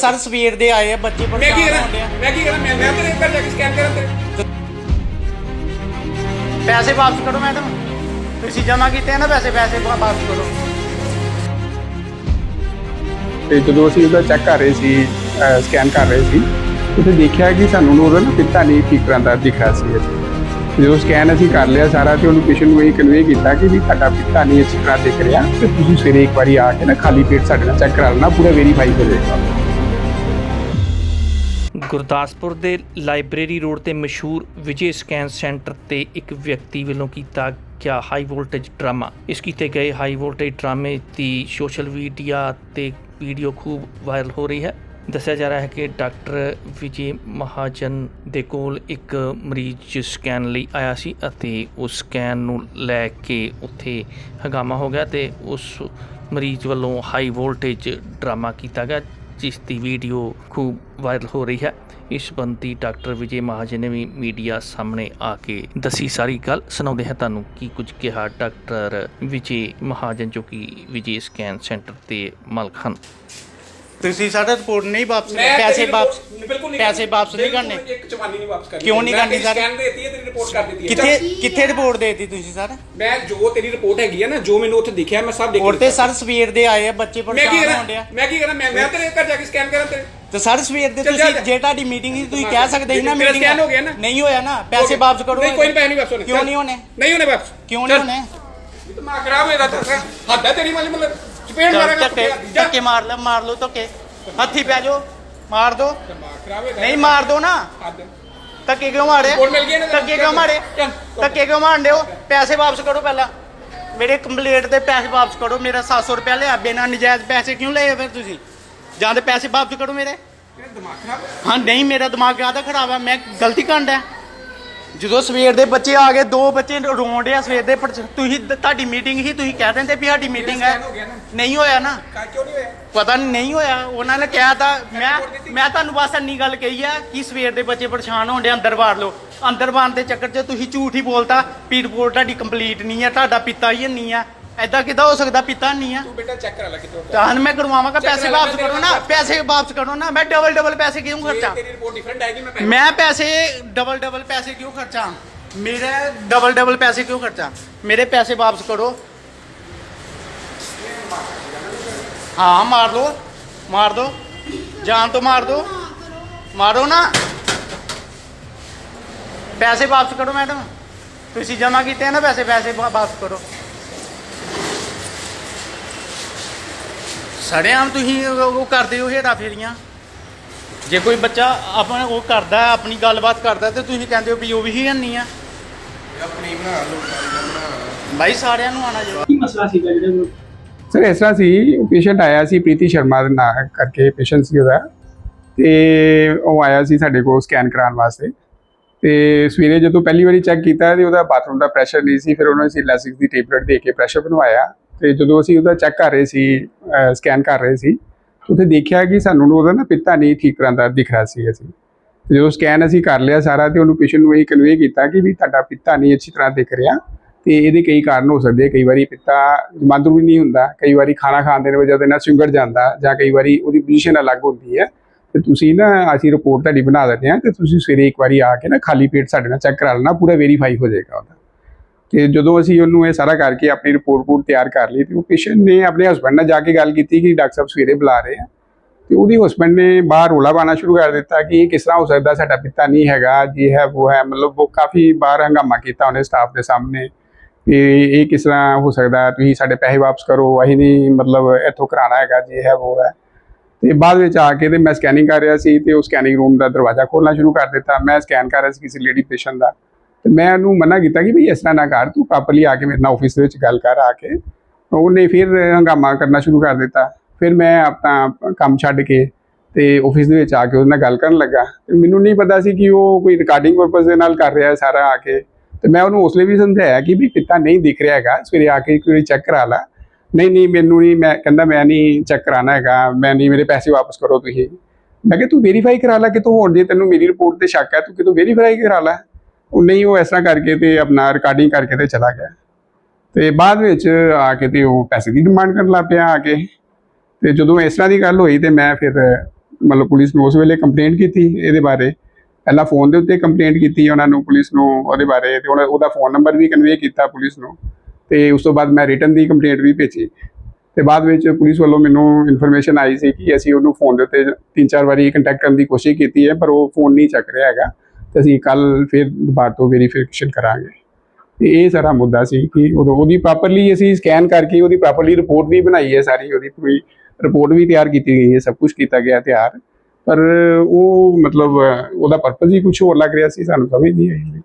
Sir ਸਵੇਰ ਦੇ ਆਏ ਆ ਬੱਚੇ ਮੈਂ ਕੀ ਪਰੇਸ਼ਾਨ ਕਰਾਂ ਮੈਂ ਕੀ ਕਰਾਂ? ਮੈਂ ਮੈਂ ਤੇਰੇ ਘਰ ਜਾ ਕੇ ਸਕੈਨ ਕਰਾਂ ਤੇਰੇ ਪੈਸੇ ਵਾਪਸ ਕਰੋ ਮੈਡਮ। ਤੁਸੀਂ ਜਮਾ ਕੀਤੇ ਆ ਨਾ ਪੈਸੇ ਪੈਸੇ ਵਾ- ਵਾਪਸ ਕਰੋ। ਤੇ ਜਦੋਂ ਅਸੀਂ ਉਹਦਾ ਚੈੱਕ ਕਰ ਰਹੇ ਸੀ ਸਕੈਨ ਕਰ ਰਹੇ ਸੀ ਉੱਥੇ ਦੇਖਿਆ ਕਿ ਸਾਨੂੰ ਨੂੰ ਉਹਦਾ ਨਾ ਪਿੱਤਾ ਨਹੀਂ ਠੀਕ ਤਰ੍ਹਾਂ ਦਾ ਦਿਖ ਰਿਹਾ ਸੀ। ਅਸੀਂ ਜਦੋਂ ਸਕੈਨ ਅਸੀਂ ਕਰ ਲਿਆ ਸਾਰਾ ਤੇ ਉਹਨੂੰ ਪੇਸ਼ੈਂਟ ਨੂੰ ਇਹ ਕਨਵੇ ਕੀਤਾ ਕਿ ਵੀ ਤੁਹਾਡਾ ਪਿੱਤਾ ਨਹੀਂ ਅੱਛੀ ਤਰ੍ਹਾਂ ਦਿਖ ਰਿਹਾ ਤੇ ਤੁਸੀਂ ਸਵੇਰੇ ਇੱਕ ਵਾਰੀ ਆ ਕੇ ਨਾ ਖਾਲੀ ਪੇਟ ਸਾਡੇ ਨਾਲ ਚੈੱਕ ਕਰਾ ਲੈਣਾ ਪੂਰਾ ਵੈਰੀਫਾਈ ਹੋ ਜਾਏਗਾ ਗੁਰਦਾਸਪੁਰ ਦੇ ਲਾਇਬ੍ਰੇਰੀ ਰੋਡ ਤੇ ਮਸ਼ਹੂਰ ਵਿਜੇ ਸਕੈਨ ਸੈਂਟਰ ਤੇ ਇੱਕ ਵਿਅਕਤੀ ਵੱਲੋਂ ਕੀਤਾ ਗਿਆ ਹਾਈ ਵੋਲਟੇਜ ਡਰਾਮਾ। ਇਸ ਕੀਤੇ ਗਏ ਹਾਈ ਵੋਲਟੇਜ ਡਰਾਮੇ ਦੀ ਸੋਸ਼ਲ ਮੀਡੀਆ ਤੇ ਵੀਡੀਓ ਖੂਬ ਵਾਇਰਲ ਹੋ ਰਹੀ ਹੈ। ਦੱਸਿਆ ਜਾ ਰਿਹਾ ਹੈ ਕਿ ਡਾਕਟਰ ਵਿਜੇ ਮਹਾਜਨ ਦੇ ਕੋਲ ਇੱਕ ਮਰੀਜ਼ ਸਕੈਨ ਲਈ ਆਇਆ ਸੀ ਅਤੇ ਉਸ ਸਕੈਨ ਨੂੰ ਲੈ ਕੇ ਉੱਥੇ ਹੰਗਾਮਾ ਹੋ ਗਿਆ ਤੇ ਉਸ ਮਰੀਜ਼ ਵੱਲੋਂ ਹਾਈ ਵੋਲਟੇਜ ਡਰਾਮਾ ਕੀਤਾ ਗਿਆ। ਜਿਸ ਦੀ ਵੀਡੀਓ ਖੂਬ ਵਾਇਰਲ ਹੋ ਰਹੀ ਹੈ ਇਸ ਸੰਬੰਧੀ ਡਾਕਟਰ ਵਿਜੇ ਮਹਾਜਨ ਨੇ ਵੀ ਮੀਡੀਆ ਸਾਹਮਣੇ ਆ ਕੇ ਦੱਸੀ ਸਾਰੀ ਗੱਲ ਸੁਣਾਉਂਦੇ ਹਾਂ ਤੁਹਾਨੂੰ ਕੀ ਕੁਝ ਕਿਹਾ ਡਾਕਟਰ ਵਿਜੇ ਮਹਾਜਨ ਜੋ ਕਿ ਵਿਜੇ ਸਕੈਨ ਸੈਂਟਰ ਦੇ ਮਾਲਕ ਹਨ ਤੁਸੀਂ ਸਾਡਾ ਰਿਪੋਰਟ ਨਹੀਂ ਵਾਪਸ ਪੈਸੇ ਵਾਪਸ report- ਬਿਲਕੁਲ ਨਹੀਂ ਪੈਸੇ। ਵਾਪਸ ਨਹੀਂ ਕਰਨੇ ਇੱਕ ਚਵਾਨੀ ਨਹੀਂ ਵਾਪਸ ਕਰਨੀ ਕਿਉਂ ਨਹੀਂ ਕਰਨੀ ਸਰ? ਸਕੈਨ ਦੇਤੀ ਹੈ ਤੇਰੀ ਰਿਪੋਰਟ ਕਰ ਦਿੱਤੀ ਹੈ। ਕਿੱਥੇ ਕਿੱਥੇ ਰਿਪੋਰਟ ਦੇਤੀ ਤੁਸੀਂ ਸਰ? ਮੈਂ ਜੋ ਤੇਰੀ ਰਿਪੋਰਟ ਹੈਗੀ ਹੈ ਨਾ ਜੋ ਮੈਨੂੰ ਉੱਥੇ ਦਿਖਿਆ ਮੈਂ ਸਭ ਦੇਖ ਹੋਰ ਤੇ ਸਰ ਸਵੇਰ ਦੇ ਆਏ ਆ ਬੱਚੇ ਮੈਂ ਕੀ ਪਰੇਸ਼ਾਨ ਕਰਾਂ ਹੋਣ ਡਿਆ ਮੈਂ ਕੀ ਕਰਾਂ? ਮੈਂ ਮੈਂ ਤੇਰੇ ਘਰ ਜਾ ਕੇ ਸਕੈਨ ਕਰਾਂ ਤੇਰੇ। ਤੇ ਸਰ ਸਵੇਰ ਦੇ ਚੱਲ ਜਾ ਤੁਸੀਂ ਜਾ। ਤੁਹਾਡੀ ਮੀਟਿੰਗ ਸੀ ਤੁਸੀਂ ਕਹਿ ਸਕਦੇ ਸੀ ਨਾ ਮੇਰਾ meeting scan ਹੋ ਗਿਆ ਨਾ। ਨਹੀਂ ਹੋਇਆ ਨਾ। ਪੈਸੇ ਵਾਪਸ ਕਰੋ। ਨਹੀਂ ਕੋਈ ਨਹੀਂ ਪੈਸੇ ਨਹੀਂ ਵਾਪਸ ਹੋਣੇ। ਕਿਉਂ ਚੱਲ। ਨਹੀਂ ਹੋਣੇ? ਨਹੀਂ ਹੋਣੇ ਵਾਪਸ। ਕਿਉਂ ਨਹੀਂ ਚੱਲ। ਹੋਣੇ? ਦਿਮਾਗ ਖਰਾਬ ਹੋਇਆ ਤਾਂ ਹੱਦ ਹੈ ਤੇਰੀ ਵਾਲੀ ਮਤਲਬ ਚਪੇੜ ਮਾਰਾਂਗਾ ਧੱਕੇ ਜਾ। ਧੱਕੇ ਮਾਰ ਲੈ ਮਾਰ ਲਓ ਧੱਕੇ। ਹੱਥੀ ਪੈ ਜਾਓ। ਮਾਰ ਦੋ। ਦਿਮਾਗ ਖਰਾਬ ਹੋਇਆ ਨਹੀਂ ਮਾਰ ਦੋ ਨਾ। ਹੱਦ ਧੱਕੇ ਕਿਉਂ ਮਾਰੇ? ਰਿਪੋਰਟ ਮਿਲ ਗਈ ਧੱਕੇ ਕਿਉਂ ਮਾਰੇ? ਚੱਲ। ਧੱਕੇ ਕਿਉਂ ਮਾਰਦੇ ਹੋ? ਪੈਸੇ ਵਾਪਸ ਕਰੋ ਪਹਿਲਾਂ। ਮੇਰੇ ਕੰਪਲੀਟ ਦੇ ਪੈਸੇ ਵਾਪਸ ਕਰੋ ਮੇਰਾ 700 ਰੁਪਏ ਲਿਆ ਬਿਨਾਂ ਨਜਾਇਜ਼ ਪੈਸੇ ਕਿਉਂ ਲਏ ਫਿਰ ਤੁਸੀਂ? ਜਾਂ ਤੇ ਪੈਸੇ ਵਾਪਸ ਕਰੋ ਮੇਰੇ? ਤੇਰਾ ਦਿਮਾਗ ਖਰਾਬ ਹੈ? ਹਾਂ ਨਹੀਂ ਮੇਰਾ ਦਿਮਾਗ ਕਾਹਦਾ ਖਰਾਬ ਆ ਮੈਂ ਗਲਤੀ ਕਰਦਾ ਜਦੋਂ ਸਵੇਰ ਦੇ ਬੱਚੇ ਆ ਗਏ ਦੋ ਬੱਚੇ ਰੋਣ ਡਿਆ ਸਵੇਰ ਦੇ ਪਰ ਤੁਸੀਂ ਤੁਹਾਡੀ ਮੀਟਿੰਗ ਹੀ ਤੁਸੀਂ ਕਹਿ ਦਿੰਦੇ ਵੀ ਸਾਡੀ ਮੀਟਿੰਗ ਹੈ। ਹੋ। ਨਹੀਂ ਹੋਇਆ ਨਾ। ਕਾ ਕਿਉਂ ਨਹੀਂ ਹੋਇਆ? ਪਤਾ ਨਹੀਂ ਨਹੀਂ ਹੋਇਆ। ਉਹਨਾਂ ਨੇ ਕਿਹਾ ਤਾਂ ਮੈਂ ਮੈਂ ਤੁਹਾਨੂੰ ਬਸ ਇੰਨੀ ਗੱਲ ਕਹੀ ਆ ਕਿ ਸਵੇਰ ਦੇ ਬੱਚੇ ਪਰੇਸ਼ਾਨ ਹੋਣ ਡੇ ਅੰਦਰ ਵਾੜ ਲਓ। ਅੰਦਰ ਵਾੜਨ ਦੇ ਚੱਕਰ 'ਚ ਤੁਸੀਂ ਝੂਠ ਹੀ ਬੋਲਤਾ ਵੀ ਰਿਪੋਰਟ ਤੁਹਾਡੀ ਕੰਪਲੀਟ ਨਹੀਂ ਆ ਤੁਹਾਡਾ ਪਿਤਾ ਹੀ ਨਹੀਂ ਆ ਐਦਾਂ ਕਿਦਾਂ ਹੋ ਸਕਦਾ ਪਿਤਾ ਨਹੀਂ ਆ? ਤੂੰ ਬੇਟਾ ਚੈੱਕ ਕਰਾ ਲੈ ਕਿਤੋਂ ਤਾਂ ਮੈਂ ਕਰਵਾਵਾਂਗਾ ਚੱਲ ਪੈਸੇ ਲੈ, ਵਾਪਸ ਮੈਂ ਕਰੋ ਨਾ ਤੇਰੇ ਪੈਸੇ ਵਾਪਸ ਕਰੋ ਨਾ। ਮੈਂ ਡਬਲ ਡਬਲ ਪੈਸੇ ਕਿਉਂ ਖਰਚਾਂ? ਤੇਰੀ ਰਿਪੋਰਟ ਡਿਫਰੈਂਟ ਆਏਗੀ ਮੈਂ ਪੈਸੇ ਮੈਂ ਪੈਸੇ ਡਬਲ ਡਬਲ ਪੈਸੇ ਕਿਉਂ ਖਰਚਾਂ? ਮੇਰੇ ਡਬਲ ਡਬਲ ਪੈਸੇ ਕਿਉਂ ਖਰਚਾਂ? ਮੇਰੇ ਪੈਸੇ ਵਾਪਸ ਕਰੋ। ਹਾਂ ਮਾਰ ਦੋ ਮਾਰ ਦੋ। ਜਾਨ ਤੋਂ ਮਾਰ ਦੋ। ਮਾਰੋ ਨਾ। ਪੈਸੇ ਵਾਪਸ ਕਰੋ ਮੈਡਮ। ਤੁਸੀਂ ਜਮਾ ਕੀਤੇ ਆ ਨਾ ਪੈਸੇ ਪੈਸੇ ਵਾ- ਵਾਪਸ ਕਰੋ ਸੜਿਆਮ ਤੁਸੀਂ ਉਹ ਉਹ ਕਰਦੇ ਹੋ ਹੇਰਾ ਫੇਰੀਆਂ। ਜੇ ਕੋਈ ਬੱਚਾ ਆਪਣਾ ਉਹ ਕਰਦਾ ਹੈ, ਆਪਣੀ ਗੱਲਬਾਤ ਕਰਦਾ ਤੇ ਤੁਸੀਂ ਕਹਿੰਦੇ ਹੋ ਵੀ ਉਹ ਵੀ ਹੀ ਨਹੀਂ ਆ। ਆਪਣੀ ਬਣਾ ਲਓ ਬਾਈ ਸਾਰਿਆਂ ਨੂੰ ਆਣਾ ਚਾਹੀਦਾ ਕੀ ਮਸਲਾ ਸੀਗਾ ਜਿਹੜੇ ਸਰ ਇਸ ਤਰ੍ਹਾਂ ਸੀ ਪੇਸ਼ੈਂਟ ਆਇਆ ਸੀ ਪ੍ਰੀਤੀ ਸ਼ਰਮਾ ਦੇ ਨਾਂ ਕਰਕੇ ਪੇਸ਼ੈਂਟ ਸੀ ਉਹਦਾ। ਤੇ ਉਹ ਆਇਆ ਸੀ ਸਾਡੇ ਕੋਲ ਸਕੈਨ ਕਰਾਉਣ ਵਾਸਤੇ। ਤੇ ਸਵੇਰੇ ਜਦੋਂ ਪਹਿਲੀ ਵਾਰੀ ਚੈੱਕ ਕੀਤਾ ਤੇ ਉਹਦਾ ਬਾਥਰੂਮ ਦਾ ਪ੍ਰੈਸ਼ਰ ਨਹੀਂ ਸੀ ਫਿਰ ਉਹਨਾਂ ਨੇ ਸੀ ਲੈਸਿਕ ਦੀ ਟੇਬਲੇਟ ਦੇ ਕੇ ਪ੍ਰੈਸ਼ਰ ਬਣਵਾਇਆ। ਤੇ ਜਦੋਂ ਅਸੀਂ ਉਹਦਾ ਚੈੱਕ ਕਰ ਰਹੇ ਸੀ ਸਕੈਨ ਕਰ ਰਹੇ ਸੀ ਉੱਥੇ ਦੇਖਿਆ ਕਿ ਸਾਨੂੰ ਉਹਦਾ ਨਾ ਪਿੱਤਾ ਨਹੀਂ ਠੀਕ ਤਰ੍ਹਾਂ ਦਾ ਦਿਖ ਰਿਹਾ ਸੀ ਅਸੀਂ। ਤੇ ਜਦੋਂ ਸਕੈਨ ਅਸੀਂ ਕਰ ਲਿਆ ਸਾਰਾ ਤੇ ਉਹਨੂੰ ਪੇਸ਼ੈਂਟ ਨੂੰ ਇਹ ਕਨਵੇ ਕੀਤਾ ਕਿ ਵੀ ਤੁਹਾਡਾ ਪਿੱਤਾ ਨਹੀਂ ਅੱਛੀ ਤਰ੍ਹਾਂ ਦਿਖ ਰਿਹਾ ਤੇ ਇਹਦੇ ਕਈ ਕਾਰਨ ਹੋ ਸਕਦੇ ਕਈ ਵਾਰੀ ਪਿੱਤਾ ਜਮਾਂਦਰੂ ਨਹੀਂ ਹੁੰਦਾ, ਕਈ ਵਾਰੀ ਖਾਣਾ ਖਾਣ ਦੇ ਵਜ੍ਹਾ ਦੇ ਨਾਲ ਸਿੰਗੜ ਜਾਂਦਾ ਜਾਂ ਕਈ ਵਾਰੀ ਉਹਦੀ ਪੋਜੀਸ਼ਨ ਅਲੱਗ ਹੁੰਦੀ ਹੈ। ਤੇ ਤੁਸੀਂ ਨਾ ਅਸੀਂ ਰਿਪੋਰਟ ਤੁਹਾਡੀ ਬਣਾ ਦਿੰਦੇ ਹਾਂ ਤੇ ਤੁਸੀਂ ਸਵੇਰੇ ਇੱਕ ਵਾਰੀ ਆ ਕੇ ਨਾ ਖਾਲੀ ਪੇਟ ਸਾਡੇ ਨਾਲ ਚੈੱਕ ਕਰਾ ਲੈਣਾ, ਪੂਰਾ ਵੈਰੀਫਾਈ ਹੋ ਜਾਏਗਾ ਉਹਦਾ। ਤੇ ਜਦੋਂ ਅਸੀਂ ਉਹਨੂੰ ਇਹ ਸਾਰਾ ਕਰਕੇ ਆਪਣੀ ਰਿਪੋਰਟ ਪੂਰ ਤਿਆਰ ਕਰ ਲਈ, ਤੇ ਉਹ ਪੇਸ਼ੈਂਟ ਨੇ ਆਪਣੇ ਹਸਬੰਡ ਨਾਲ ਜਾ ਕੇ ਗੱਲ ਕੀਤੀ ਕਿ ਡਾਕਟਰ ਸਾਹਿਬ ਸਵੇਰੇ ਬੁਲਾ ਰਹੇ ਆ। ਤੇ ਉਹਦੀ ਹਸਬੰਡ ਨੇ ਬਾਹਰ ਰੋਲਾ ਪਾਣਾ ਸ਼ੁਰੂ ਕਰ ਦਿੱਤਾ ਕਿ ਇਹ ਕਿਸ ਤਰ੍ਹਾਂ ਹੋ ਸਕਦਾ, ਸਾਡਾ ਪਿਤਾ ਨਹੀਂ ਹੈਗਾ, ਜੀ ਹੈ ਉਹ ਹੈ, ਮਤਲਬ ਉਹ ਕਾਫੀ ਬਾਹਰ ਹੰਗਾਮਾ ਕੀਤਾ ਉਹਨੇ ਸਟਾਫ ਦੇ ਸਾਹਮਣੇ ਕਿ ਇਹ ਕਿਸ ਤਰ੍ਹਾਂ ਹੋ ਸਕਦਾ, ਤੁਸੀਂ ਸਾਡੇ ਪੈਸੇ ਵਾਪਸ ਕਰੋ, ਅਸੀਂ ਨਹੀਂ ਮਤਲਬ ਇੱਥੋਂ ਕਰਾਣਾ ਹੈਗਾ, ਜੀ ਹੈ ਉਹ ਹੈ। ਤੇ ਬਾਅਦ ਵਿੱਚ ਆ ਕੇ ਤੇ ਮੈਂ ਸਕੈਨਿੰਗ ਕਰ ਰਿਹਾ ਸੀ ਤੇ ਉਹ ਸਕੈਨਿੰਗ ਰੂਮ ਦਾ ਦਰਵਾਜ਼ਾ ਖੋਲਣਾ ਸ਼ੁਰੂ ਕਰ ਦਿੱਤਾ। ਮੈਂ ਸਕੈਨ ਕਰ ਰਿਹਾ ਸੀ ਕਿਸੇ ਲੇਡੀ ਪੇਸ਼ੈਂਟ ਦਾ। ਤੇ ਮੈਂ ਉਹਨੂੰ ਮਨਾ ਕੀਤਾ ਕਿ ਵੀ ਇਸ ਤਰ੍ਹਾਂ ਨਾ ਕਰ, ਤੂੰ ਪ੍ਰੋਪਰਲੀ ਆ ਕੇ ਮੇਰੇ ਨਾਲ ਆਫਿਸ ਦੇ ਵਿੱਚ ਗੱਲ ਕਰ ਆ ਕੇ। ਉਹਨੇ ਫਿਰ ਹੰਗਾਮਾ ਕਰਨਾ ਸ਼ੁਰੂ ਕਰ ਦਿੱਤਾ। ਫਿਰ ਮੈਂ ਆਪਣਾ ਕੰਮ ਛੱਡ ਕੇ ਤੇ ਆਫਿਸ ਦੇ ਵਿੱਚ ਆ ਕੇ ਉਹਦੇ ਨਾਲ ਗੱਲ ਕਰਨ ਲੱਗਾ। ਤੇ ਮੈਨੂੰ ਨਹੀਂ ਪਤਾ ਸੀ ਕਿ ਉਹ ਕੋਈ ਰਿਕਾਰਡਿੰਗ ਪਰਪਸ ਦੇ ਨਾਲ ਕਰ ਰਿਹਾ ਹੈ ਸਾਰਾ ਆ ਕੇ। ਤੇ ਮੈਂ ਉਹਨੂੰ ਉਸ ਲਈ ਵੀ ਸਮਝਾਇਆ ਕਿ ਵੀ ਪਿੱਤਾ ਨਹੀਂ ਦਿਖ ਰਿਹਾ ਹੈਗਾ, ਸਵੇਰੇ ਆ ਕੇ ਇੱਕ ਚੈੱਕ ਕਰਾ ਲਾ। ਨਹੀਂ ਨਹੀਂ, ਮੈਨੂੰ ਨਹੀਂ, ਮੈਂ ਕਹਿੰਦਾ ਮੈਂ ਨਹੀਂ ਚੈੱਕ ਕਰਾਣਾ ਹੈਗਾ, ਮੈਂ ਨਹੀਂ, ਮੇਰੇ ਪੈਸੇ ਵਾਪਸ ਕਰੋ ਤੁਸੀਂ। ਮੈਂ ਕਿਹਾ ਤੂੰ ਵੈਰੀਫਾਈ ਕਰਾ ਲੈ ਕਿ ਤੂੰ ਹੁਣ ਜੇ ਤੈਨੂੰ ਮੇਰੀ ਰਿਪੋਰਟ ਤੇ ਸ਼ੱਕ ਹੈ, ਤੂੰ ਕਿਤੋਂ ਵੈਰੀਫਾਈ ਕਰਾ ਲੈ। ਉਹ ਨਹੀਂ, ਉਹ ਇਸ ਤਰ੍ਹਾਂ ਕਰਕੇ ਤੇ ਆਪਣਾ ਰਿਕਾਰਡਿੰਗ ਕਰਕੇ ਤੇ ਚਲਾ ਗਿਆ। ਤੇ ਬਾਅਦ ਵਿੱਚ ਆ ਕੇ ਤੇ ਉਹ ਪੈਸੇ ਦੀ ਡਿਮਾਂਡ ਕਰਨ ਲੱਗ ਪਿਆ ਆ ਕੇ। ਤੇ ਜਦੋਂ ਇਸ ਤਰ੍ਹਾਂ ਦੀ ਗੱਲ ਹੋਈ ਤੇ ਮੈਂ ਫਿਰ, ਮਤਲਬ ਪੁਲਿਸ ਨੂੰ ਉਸ ਵੇਲੇ ਕੰਪਲੇਂਟ ਕੀਤੀ ਇਹਦੇ ਬਾਰੇ। ਪਹਿਲਾਂ ਫੋਨ ਦੇ ਉੱਤੇ ਕੰਪਲੇਂਟ ਕੀਤੀ ਉਹਨਾਂ ਨੂੰ, ਪੁਲਿਸ ਨੂੰ ਉਹਦੇ ਬਾਰੇ ਤੇ ਉਹਦਾ- ਉਹਦਾ ਫੋਨ ਨੰਬਰ ਵੀ ਕਨਵੇ ਕੀਤਾ ਪੁਲਿਸ ਨੂੰ। ਤੇ ਉਸ ਤੋਂ ਬਾਅਦ ਮੈਂ ਰਿਟਨ ਦੀ ਕੰਪਲੇਂਟ ਵੀ ਭੇਜੀ। ਤੇ ਬਾਅਦ ਵਿੱਚ ਪੁਲਿਸ ਵੱਲੋਂ ਮੈਨੂੰ ਇਨਫੋਰਮੇਸ਼ਨ ਆਈ ਸੀ ਕਿ ਅਸੀਂ ਉਹਨੂੰ ਫੋਨ ਦੇ ਉੱਤੇ ਤਿੰਨ ਚਾਰ ਵਾਰੀ ਕੰਟੈਕਟ ਕਰਨ ਦੀ ਕੋਸ਼ਿਸ਼ ਕੀਤੀ ਹੈ, ਪਰ ਉਹ ਫੋਨ ਨਹੀਂ ਚੱਕ ਰਿਹਾ ਹੈਗਾ। ਤੇ ਅਸੀਂ ਕੱਲ ਫਿਰ ਦੁਬਾਰਾ ਤੋਂ ਵੈਰੀਫਿਕੇਸ਼ਨ ਕਰਾਂਗੇ। ਤੇ ਇਹ ਸਾਰਾ ਮੁੱਦਾ ਸੀ ਕਿ ਉਦੋਂ ਉਹਦੀ ਪ੍ਰੋਪਰਲੀ ਅਸੀਂ ਸਕੈਨ ਕਰਕੇ ਉਹਦੀ ਪ੍ਰੋਪਰਲੀ ਰਿਪੋਰਟ ਵੀ ਬਣਾਈ ਹੈ ਸਾਰੀ, ਉਹਦੀ ਪੂਰੀ ਰਿਪੋਰਟ ਵੀ ਤਿਆਰ ਕੀਤੀ ਗਈ ਹੈ, ਸਭ ਕੁਝ ਕੀਤਾ ਗਿਆ ਤਿਆਰ। ਪਰ ਉਹ ਮਤਲਬ ਉਹਦਾ ਪਰਪਸ ਹੀ ਕੁਝ ਹੋਰ ਲੱਗ ਰਿਹਾ ਸੀ, ਸਾਨੂੰ ਸਮਝ ਨਹੀਂ ਆਈ।